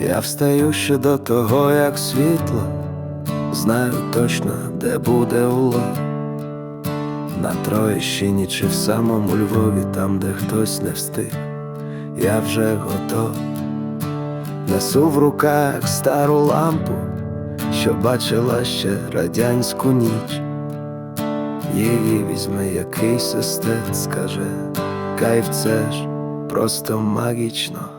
Я встаю ще до того, як світло, знаю точно, де буде улов. На Троєщині чи в самому Львові, там, де хтось не встиг, я вже готов. Несу в руках стару лампу, що бачила ще радянську ніч. Її візьме якийсь естет, скаже, кайф це ж просто магічно.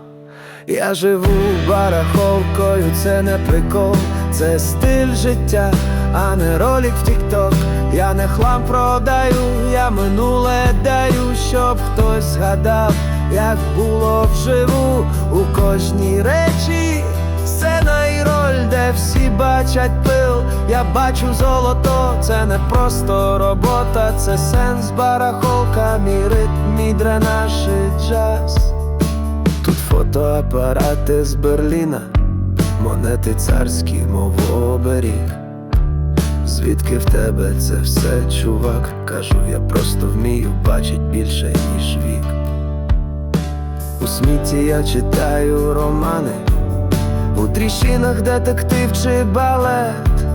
Я живу барахолкою, це не прикол, це стиль життя, а не ролик в Тікток. Я не хлам продаю, я минуле даю, щоб хтось згадав, як було вживу у кожній речі. Сцена і роль, де всі бачать пил, я бачу золото, це не просто робота, це сенс барахолка, мій ритм, мій дренаж і джаз. Фотоапарати з Берліна, монети царські, мов оберіг. Звідки в тебе це все, чувак? Кажу, я просто вмію бачить більше, ніж вік. У смітті я читаю романи, у тріщинах детектив чи балет.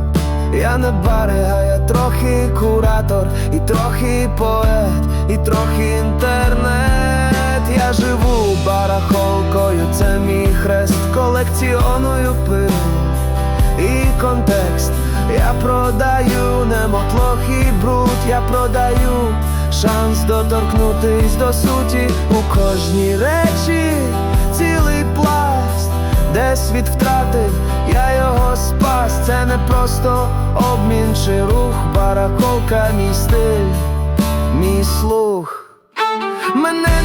Я не барига, я трохи куратор, і трохи поет, і трохи інтернет. Я живу хрест, колекціоную пил і контекст. Я продаю не мотлох і бруд, я продаю шанс доторкнутись до суті у кожній речі, цілий пласт, де світ втратив, я його спас. Це не просто обмін чи рух, барахолка, мій стиль, мій слух. Мене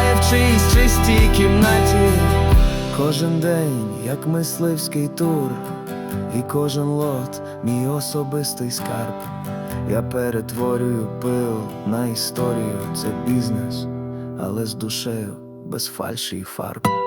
річ в чиїсь чистій кімнаті. Кожен день, як мисливський тур, і кожен лот мій особистий скарб. Я перетворюю пил на історію, це бізнес, але з душею, без фальші і фарб.